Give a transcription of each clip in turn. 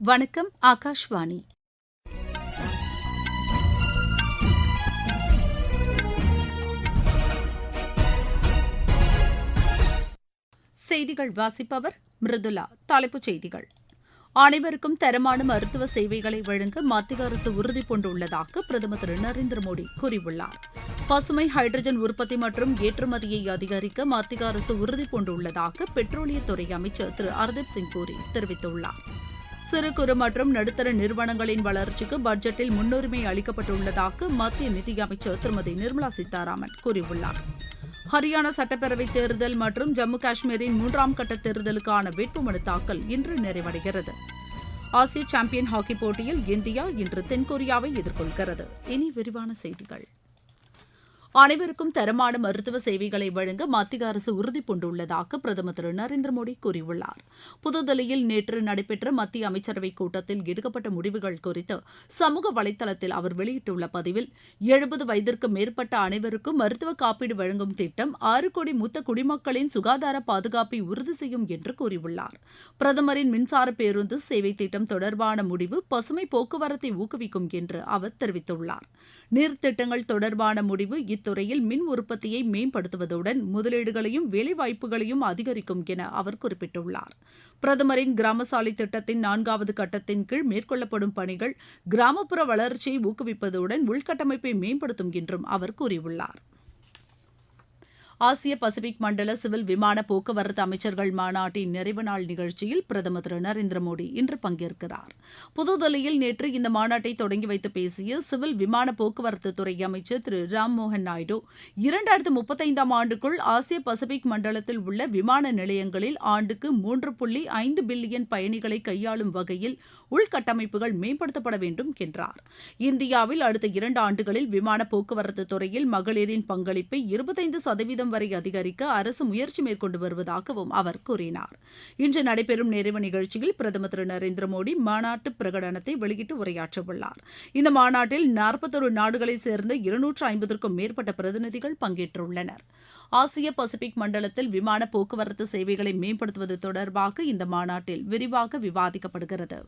வணக்கம் ஆகாஷ்வாணி. செய்திகள் வாசிப்பவர் மிருதுலா தலைப்புச் செய்திகள். அனைவருக்கும் தரமான மருத்துவ சேவைகளை வழங்க மத்திய அரசு உறுதி பூண்டுள்ளதாக பிரதமர் திரு நரேந்திர மோடி கூறியுள்ளார். பசுமை ஹைட்ரஜன் உற்பத்தி மற்றும் ஏற்றுமதியை அதிகரிக்க மத்திய அரசு உறுதி பூண்டுள்ளதாக பெட்ரோலியத்துறை அமைச்சர் திரு ஹர்தீப் சிங் பூரி தெரிவித்துள்ளார். சிறு குறு மற்றும் நடுத்தர நிறுவனங்களின் வளர்ச்சிக்கு பட்ஜெட்டில் முன்னுரிமை அளிக்கப்பட்டுள்ளதாக மத்திய நிதியமைச்சர் திருமதி நிர்மலா சீதாராமன் கூறியுள்ளார். ஹரியானா சட்டப்பேரவை தேர்தல் மற்றும் ஜம்மு காஷ்மீரின் மூன்றாம் கட்ட தேர்தலுக்கான வேட்புமனு தாக்கல் இன்று நிறைவடைகிறது. ஆசிய சாம்பியன் ஹாக்கி போட்டியில் இந்தியா இன்று தென்கொரியாவை எதிர்கொள்கிறது. இனி விரிவான செய்திகள். அனைவருக்கும் தரமான மருத்துவ சேவைகளை வழங்க மத்திய அரசு உறுதிபூண்டுள்ளதாக பிரதமர் திரு நரேந்திர மோடி கூறியுள்ளார். புதுதில்லியில் நேற்று நடைபெற்ற மத்திய அமைச்சரவைக் கூட்டத்தில் எடுக்கப்பட்ட முடிவுகள் குறித்து சமூக வலைதளத்தில் அவர் வெளியிட்டுள்ள பதிவில் எழுபது வயதிற்கு மேற்பட்ட அனைவருக்கும் மருத்துவ காப்பீடு வழங்கும் திட்டம் ஆறு கோடி மூத்த குடிமக்களின் சுகாதார பாதுகாப்பை உறுதி செய்யும் என்று கூறியுள்ளார். பிரதமரின் மின்சார பேருந்து சேவை திட்டம் தொடர்பான முடிவு பசுமை போக்குவரத்தை ஊக்குவிக்கும் என்று அவர் தெரிவித்துள்ளார். நீர்த்திட்டங்கள் தொடர்பான முடிவு துறையில் மின் உற்பத்தியை மேம்படுத்துவதுடன் முதலீடுகளையும் வேலைவாய்ப்புகளையும் அதிகரிக்கும் என அவர் குறிப்பிட்டுள்ளார். பிரதமரின் கிராமசாலை திட்டத்தின் நான்காவது கட்டத்தின் கீழ் மேற்கொள்ளப்படும் பணிகள் கிராமப்புற வளர்ச்சியை ஊக்குவிப்பதுடன் உள்கட்டமைப்பை மேம்படுத்தும் என்றும் அவர் கூறியுள்ளார். ஆசிய பசிபிக் மண்டல சிவில் விமான போக்குவரத்து அமைச்சர்கள் மாநாட்டின் நிறைவு நாள் நிகழ்ச்சியில் பிரதமர் திரு நரேந்திர மோடி இன்று பங்கேற்கிறார். புதுதில்லியில் நேற்று இந்த மாநாட்டை தொடங்கி வைத்து பேசிய சிவில் விமான போக்குவரத்து துறை அமைச்சர் திரு ராம்மோகன் நாயுடு இரண்டாயிரத்து முப்பத்தைந்தாம் ஆண்டுக்குள் ஆசிய பசிபிக் மண்டலத்தில் உள்ள விமான நிலையங்களில் ஆண்டுக்கு மூன்று புள்ளி ஐந்து பில்லியன் பயணிகளை கையாளும் வகையில் உள்கட்டமைப்புகள் மேம்படுத்தப்பட வேண்டும் என்றார். இந்தியாவில் அடுத்த இரண்டு ஆண்டுகளில் விமான போக்குவரத்து துறையில் மகளிரின் பங்களிப்பை இருபத்தைந்து சதவீதம் வரை அதிகரிக்க அரசு முயற்சி மேற்கொண்டு வருவதாகவும் அவர் கூறினார். இன்று நடைபெறும் நிறைவு நிகழ்ச்சியில் பிரதமர் திரு நரேந்திர மோடி மாநாட்டு பிரகடனத்தை வெளியிட்டு உரையாற்றவுள்ளார் இந்த மாநாட்டில் நாற்பத்தொரு நாடுகளைச் சேர்ந்த இருநூற்று ஐம்பதற்கும் மேற்பட்ட பிரதிநிதிகள் பங்கேற்றுள்ளனர். ஆசிய பசிபிக் மண்டலத்தில் விமான போக்குவரத்து சேவைகளை மேம்படுத்துவது தொடர்பாக இந்த மாநாட்டில் விரிவாக விவாதிக்கப்படுகிறது.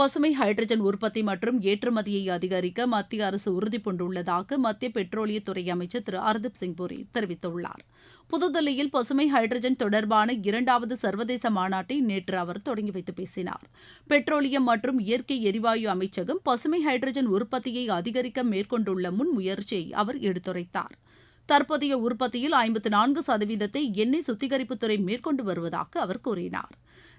பசுமை ஹைட்ரஜன் உற்பத்தி மற்றும் ஏற்றுமதியை அதிகரிக்க மத்திய அரசு உறுதிபூண்டுள்ளதாக மத்திய பெட்ரோலியத்துறை அமைச்சர் திரு ஹர்தீப் சிங் பூரி தெரிவித்துள்ளார். புதுதில்லியில் பசுமை ஹைட்ரஜன் தொடர்பான இரண்டாவது சர்வதேச மாநாட்டை நேற்று அவர் தொடங்கி வைத்து பேசினார். பெட்ரோலியம் மற்றும் இயற்கை எரிவாயு அமைச்சகம் பசுமை ஹைட்ரஜன் உற்பத்தியை அதிகரிக்க மேற்கொண்டுள்ள முன் முயற்சியை அவர் எடுத்துரைத்தார். தற்போதைய உற்பத்தியில் ஐம்பத்து நான்கு சதவீதத்தை எண்ணெய் சுத்திகரிப்புத்துறை மேற்கொண்டு வருவதாக அவர் கூறினார்.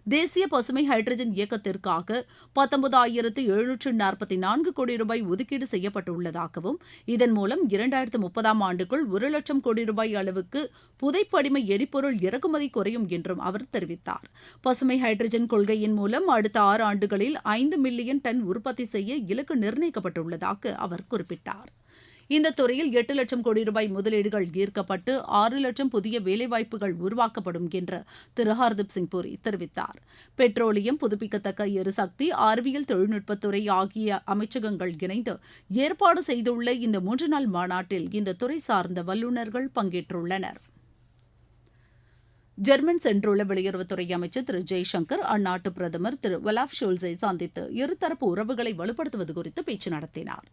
தேசிய பசுமை ஹைட்ரஜன் இயக்கத்திற்காக பத்தொன்பதாயிரத்து எழுநூற்று நாற்பத்தி நான்கு கோடி ரூபாய் ஒதுக்கீடு செய்யப்பட்டுள்ளதாகவும் இதன் மூலம் இரண்டாயிரத்து முப்பதாம் ஆண்டுக்குள் ஒரு லட்சம் கோடி ரூபாய் அளவுக்கு புதைப்படிம எரிபொருள் இறக்குமதி குறையும் என்றும் அவர் தெரிவித்தார். பசுமை ஹைட்ரஜன் கொள்கையின் மூலம் அடுத்த ஆறு ஆண்டுகளில் ஐந்து மில்லியன் டன் உற்பத்தி செய்ய இலக்கு நிர்ணயிக்கப்பட்டுள்ளதாக அவர் குறிப்பிட்டார். இந்த துறையில் எட்டு லட்சம் கோடி ரூபாய் முதலீடுகள் ஈர்க்கப்பட்டு ஆறு லட்சம் புதிய வேலைவாய்ப்புகள் உருவாக்கப்படும் என்று திரு. ஹர்தீப் சிங் பூரி தெரிவித்தார். பெட்ரோலியம் புதுப்பிக்கத்தக்க எரிசக்தி அறிவியல் தொழில்நுட்பத்துறை ஆகிய அமைச்சகங்கள் இணைந்து ஏற்பாடு செய்துள்ள இந்த மூன்று நாள் மாநாட்டில் இந்த துறை சார்ந்த வல்லுநர்கள் பங்கேற்றுள்ளனர். ஜெர்மன் சென்றுள்ள வெளியுறவுத்துறை அமைச்சர் திரு ஜெய்சங்கர் அந்நாட்டு பிரதமர் திரு வலாப் ஷோல்ஸை சந்தித்து இருதரப்பு உறவுகளை வலுப்படுத்துவது குறித்து பேச்சு நடத்தினார்.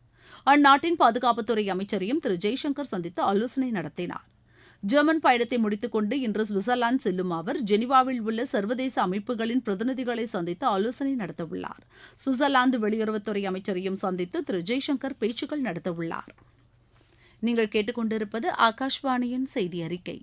அந்நாட்டின் பாதுகாப்புத்துறை அமைச்சரையும் திரு ஜெய்சங்கர் சந்தித்து ஆலோசனை நடத்தினார். ஜெர்மன் பயணத்தை முடித்துக் கொண்டு இன்று சுவிட்சர்லாந்து செல்லும் அவர் ஜெனிவாவில் உள்ள சர்வதேச அமைப்புகளின் பிரதிநிதிகளை சந்தித்து ஆலோசனை நடத்தவுள்ளார். சுவிட்சர்லாந்து வெளியுறவுத்துறை அமைச்சரையும் சந்தித்து திரு ஜெய்சங்கர் பேச்சுக்கள் நடத்தவுள்ளார். நீங்கள் கேட்டுக்கொண்டிருப்பது ஆகாஷ்வாணியின் செய்தி அறிக்கை.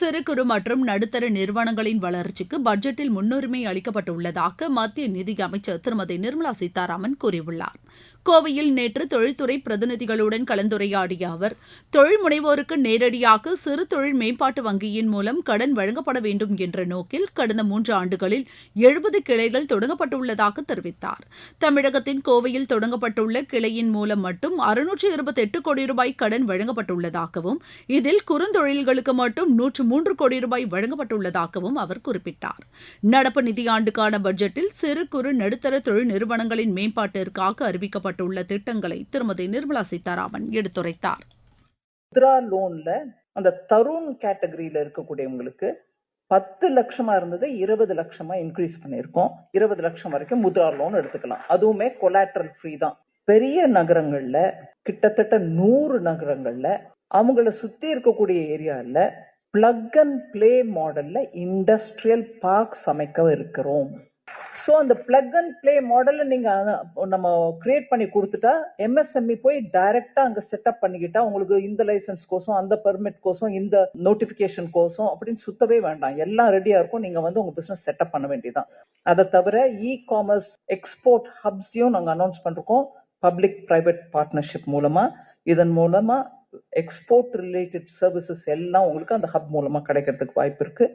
சிறு குறு மற்றும் நடுத்தர நிறுவனங்களின் வளர்ச்சிக்கு பட்ஜெட்டில் முன்னுரிமை அளிக்கப்பட்டுள்ளதாக மத்திய நிதியமைச்சர் திருமதி நிர்மலா சீதாராமன் கூறியுள்ளார். கோவையில் நேற்று தொழில்துறை பிரதிநிதிகளுடன் கலந்துரையாடிய அவர் தொழில் முனைவோருக்கு நேரடியாக சிறு தொழில் மேம்பாட்டு வங்கியின் மூலம் கடன் வழங்கப்பட வேண்டும் என்ற நோக்கில் கடந்த மூன்று ஆண்டுகளில் எழுபது கிளைகள் தொடங்கப்பட்டுள்ளதாக தெரிவித்தார். தமிழகத்தின் கோவையில் தொடங்கப்பட்டுள்ள கிளையின் மூலம் மட்டும் அறுநூற்று இருபத்தி எட்டு கோடி ரூபாய் கடன் வழங்கப்பட்டுள்ளதாகவும் இதில் குறுந்தொழில்களுக்கு மட்டும் நூற்று மூன்று கோடி ரூபாய் வழங்கப்பட்டுள்ளதாகவும் அவர் குறிப்பிட்டார். நடப்பு நிதியாண்டுக்கான பட்ஜெட்டில் சிறு குறு நடுத்தர தொழில் நிறுவனங்களின் மேம்பாட்டிற்காக அறிவிக்கப்பட்டுள்ள திட்டங்களை திருமதி நிர்மலா சீதாராமன் எடுத்துரைத்தார். முத்ரா லோன்ல அந்த தருண் கேட்டகரியில இருக்கக்கூடியவங்களுக்கு பத்து லட்சமா இருந்தது இருபது லட்சமா இன்க்ரீஸ் பண்ணியிருக்கோம். இருபது லட்சம் வரைக்கும் முத்ரா லோன் எடுத்துக்கலாம். அதுவுமே கொலாட்ரல் ஃப்ரீ தான். பெரிய நகரங்கள்ல கிட்டத்தட்ட நூறு நகரங்கள்ல அவங்கள சுத்தி இருக்கக்கூடிய ஏரியால பிளக் அண்ட் பிளே மாடலில் இண்டஸ்ட்ரியல் பார்க்ஸ் அமைக்க இருக்கிறோம். ஸோ அந்த பிளக் அண்ட் பிளே மாடலில் நீங்கள் நம்ம கிரியேட் பண்ணி கொடுத்துட்டா எம்எஸ்எம்இ போய் டைரெக்டாக அங்கே செட்டப் பண்ணிக்கிட்டா உங்களுக்கு இந்த லைசன்ஸ் கோசம் அந்த பெர்மிட் கோசம் இந்த நோட்டிஃபிகேஷன் கோசம் அப்படின்னு சுத்தவே வேண்டாம். எல்லாம் ரெடியாக இருக்கும். நீங்கள் வந்து உங்கள் பிஸ்னஸ் செட்டப் பண்ண வேண்டியதான் அதை தவிர இ காமர்ஸ் எக்ஸ்போர்ட் ஹப்ஸையும் நாங்கள் அனௌன்ஸ் பண்ணிருக்கோம். பப்ளிக் ப்ரைவேட் பார்ட்னர்ஷிப் மூலமாக இதன் மூலமாக எக்ஸ்போர்ட் ரிலேட்டட் சர்வீசஸ் எல்லாம் உங்களுக்கு அந்த ஹப் மூலமா கிடைக்கிறதுக்கு வாய்ப்பு இருக்கு.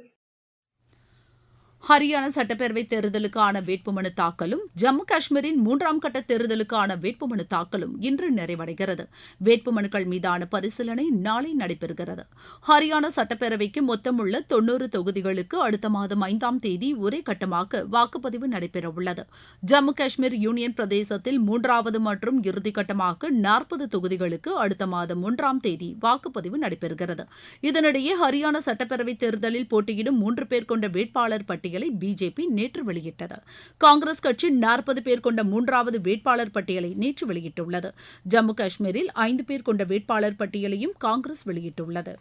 ஹரியானா சட்டப்பேரவை தேர்தலுக்கான வேட்புமனு தாக்கலும் ஜம்மு காஷ்மீரின் மூன்றாம் கட்ட தேர்தலுக்கான வேட்புமனு தாக்கலும் இன்று நிறைவடைகிறது. வேட்புமனுக்கள் மீதான பரிசீலனை நாளை நடைபெறுகிறது. ஹரியானா சட்டப்பேரவைக்கு மொத்தமுள்ள தொன்னூறு தொகுதிகளுக்கு அடுத்த மாதம் ஐந்தாம் தேதி ஒரே கட்டமாக வாக்குப்பதிவு நடைபெறவுள்ளது. ஜம்மு காஷ்மீர் யூனியன் பிரதேசத்தில் மூன்றாவது மற்றும் இறுதிக்கட்டமாக நாற்பது தொகுதிகளுக்கு அடுத்த மாதம் ஒன்றாம் தேதி வாக்குப்பதிவு நடைபெறுகிறது. இதனிடையே ஹரியானா சட்டப்பேரவை தேர்தலில் போட்டியிடும் மூன்று பேர் கொண்ட வேட்பாளர் பட்டியல் பிஜேபி நேற்று வெளியிட்டது. காங்கிரஸ் கட்சி நாற்பது பேர் கொண்ட மூன்றாவது வேட்பாளர் பட்டியலை நேற்று வெளியிட்டுள்ளது. ஜம்மு காஷ்மீரில் ஐந்து பேர் கொண்ட வேட்பாளர் பட்டியலையும் காங்கிரஸ் வெளியிட்டுள்ளது.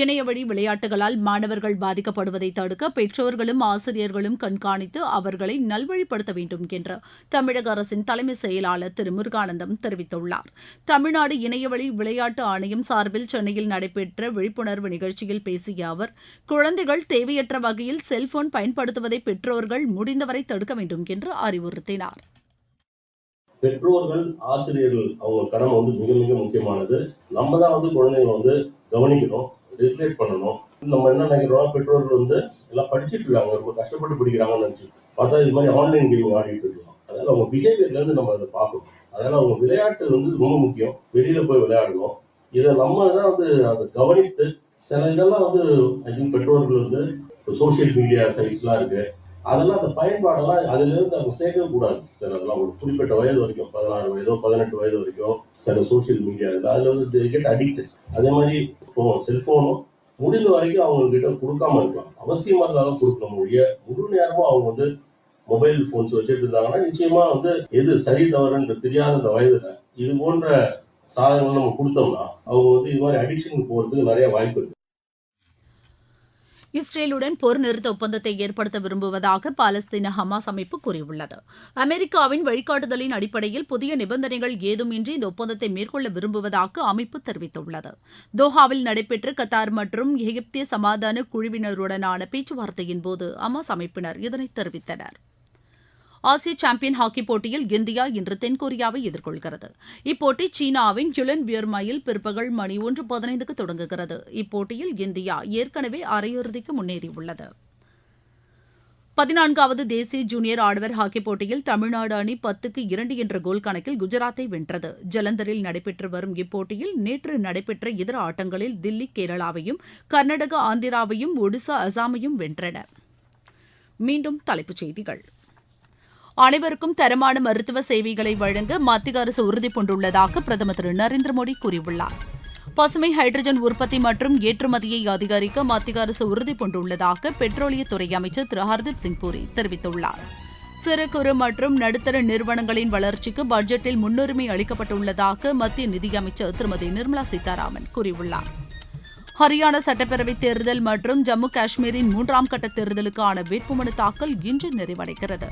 இணையவழி விளையாட்டுகளால் மாணவர்கள் பாதிக்கப்படுவதை தடுக்க பெற்றோர்களும் ஆசிரியர்களும் கண்காணித்து அவர்களை நல்வழிப்படுத்த வேண்டும் என்று தமிழக அரசின் தலைமை செயலாளர் திரு. முருகானந்தம் தெரிவித்துள்ளார். தமிழ்நாடு இணையவழி விளையாட்டு ஆணையம் சார்பில் சென்னையில் நடைபெற்ற விழிப்புணர்வு நிகழ்ச்சியில் பேசிய அவர் குழந்தைகள் தேவையற்ற வகையில் செல்போன் பயன்படுத்துவதை பெற்றோர்கள் முடிந்தவரை தடுக்க வேண்டும் என்று அறிவுறுத்தினார். பெற்றோர்கள் ஆசிரியர்கள் அவங்க கடமை வந்து மிக மிக முக்கியமானது. நம்ம தான் வந்து குழந்தைங்களை வந்து கவனிக்கணும். ரெகுலேட் பண்ணணும். நம்ம என்ன நினைக்கிறோம் பெற்றோர்கள் வந்து எல்லாம் படிச்சுட்டு இருக்காங்க. ரொம்ப கஷ்டப்பட்டு படிக்கிறாங்கன்னு நினச்சி பார்த்தா இது மாதிரி ஆன்லைன் கேமிங் ஆடிட்டு இருக்கோம் அதனால அவங்க பிஹேவியர்ல இருந்து நம்ம அதை பார்க்கணும். அதனால அவங்க விளையாட்டு வந்து ரொம்ப முக்கியம். வெளியில போய் விளையாடணும். இதை நம்ம தான் வந்து அதை கவனித்து சில இதெல்லாம் வந்து ஐ பெற்றோர்கள் வந்து சோஷியல் மீடியா சைட்ஸ்லாம் இருக்கு. அதெல்லாம் அந்த பயன்பாடெல்லாம் அதுலேருந்து அவங்க சேர்க்கவே கூடாது சார் அதெல்லாம் ஒரு குறிப்பிட்ட வயது வரைக்கும் பதினாறு வயதோ பதினெட்டு வயது வரைக்கும் சில சோஷியல் மீடியா இருக்கு. அதில் வந்து கெட் அடிக்டட் அதே மாதிரி ஃபோன் செல்ஃபோனும் முடிந்த வரைக்கும் அவங்கக்கிட்ட கொடுக்காம இருக்கலாம். அவசியமாக இருந்தாலும் கொடுக்கணும் மொழிய முழு நேரமும் அவங்க வந்து மொபைல் ஃபோன்ஸ் வச்சுட்டு இருந்தாங்கன்னா நிச்சயமாக வந்து எது சரி தவறுன்னு தெரியாத அந்த வயதில் இது போன்ற சாதனங்கள் நம்ம கொடுத்தோம்னா அவங்க வந்து இது மாதிரி அடிக்ஷனுக்கு போகிறதுக்கு நிறைய வாய்ப்பு இருக்குது இஸ்ரேலுடன் போர் நிறுத்த ஒப்பந்தத்தை ஏற்படுத்த விரும்புவதாக பாலஸ்தீன ஹமாஸ் அமைப்பு கூறியுள்ளது. அமெரிக்காவின் வழிகாட்டுதலின் அடிப்படையில் புதிய நிபந்தனைகள் ஏதுமின்றி இந்த ஒப்பந்தத்தை மேற்கொள்ள விரும்புவதாக அமைப்பு தெரிவித்துள்ளது. தோஹாவில் நடைபெற்ற கத்தார் மற்றும் எகிப்திய சமாதான குழுவினருடனான பேச்சுவார்த்தையின் போது ஹமாஸ் அமைப்பினர் இதனை தெரிவித்தனர். ஆசிய சாம்பியன் ஹாக்கி போட்டியில் இந்தியா இன்று தென்கொரியாவை எதிர்கொள்கிறது. இப்போட்டி சீனாவின் யுலன் பியர்மையில் பிற்பகல் மணி ஒன்று பதினைந்துக்கு தொடங்குகிறது. இப்போட்டியில் இந்தியா ஏற்கனவே அரையிறுதிக்கு முன்னேறியுள்ளது. பதினான்காவது தேசிய ஜூனியர் ஆடவர் ஹாக்கி போட்டியில் தமிழ்நாடு அணி பத்துக்கு இரண்டு என்ற கோல் கணக்கில் குஜராத்தை வென்றது. ஜலந்தரில் நடைபெற்று வரும் இப்போட்டியில் நேற்று நடைபெற்ற இதர ஆட்டங்களில் தில்லி கேரளாவையும் கர்நாடகா ஆந்திராவையும் ஒடிசா அசாமையும் வென்றன. மீண்டும் தலைப்புச் செய்திகள். அனைவருக்கும் தரமான மருத்துவ சேவைகளை வழங்க மத்திய அரசு உறுதிபூண்டுள்ளதாக பிரதமர் திரு நரேந்திர மோடி கூறியுள்ளார். பசுமை ஹைட்ரஜன் உற்பத்தி மற்றும் ஏற்றுமதியை அதிகரிக்க மத்திய அரசு உறுதிபூண்டுள்ளதாக பெட்ரோலியத்துறை அமைச்சர் திரு ஹர்தீப் சிங் பூரி தெரிவித்துள்ளார். சிறு குறு மற்றும் நடுத்தர நிறுவனங்களின் வளர்ச்சிக்கு பட்ஜெட்டில் முன்னுரிமை அளிக்கப்பட்டுள்ளதாக மத்திய நிதியமைச்சர் திருமதி நிர்மலா சீதாராமன் கூறியுள்ளார். ஹரியானா சட்டப்பேரவைத் தேர்தல் மற்றும் ஜம்மு காஷ்மீரின் மூன்றாம் கட்ட தேர்தலுக்கான வேட்புமனு தாக்கல் இன்று நிறைவடைகிறது.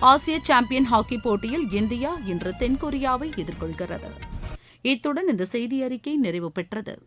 ஆசிய சாம்பியன் ஹாக்கி போட்டியில் இந்தியா இன்று தென்கொரியாவை எதிர்கொள்கிறது. இத்துடன் இந்த செய்தி அறிக்கை நிறைவு பெற்றது.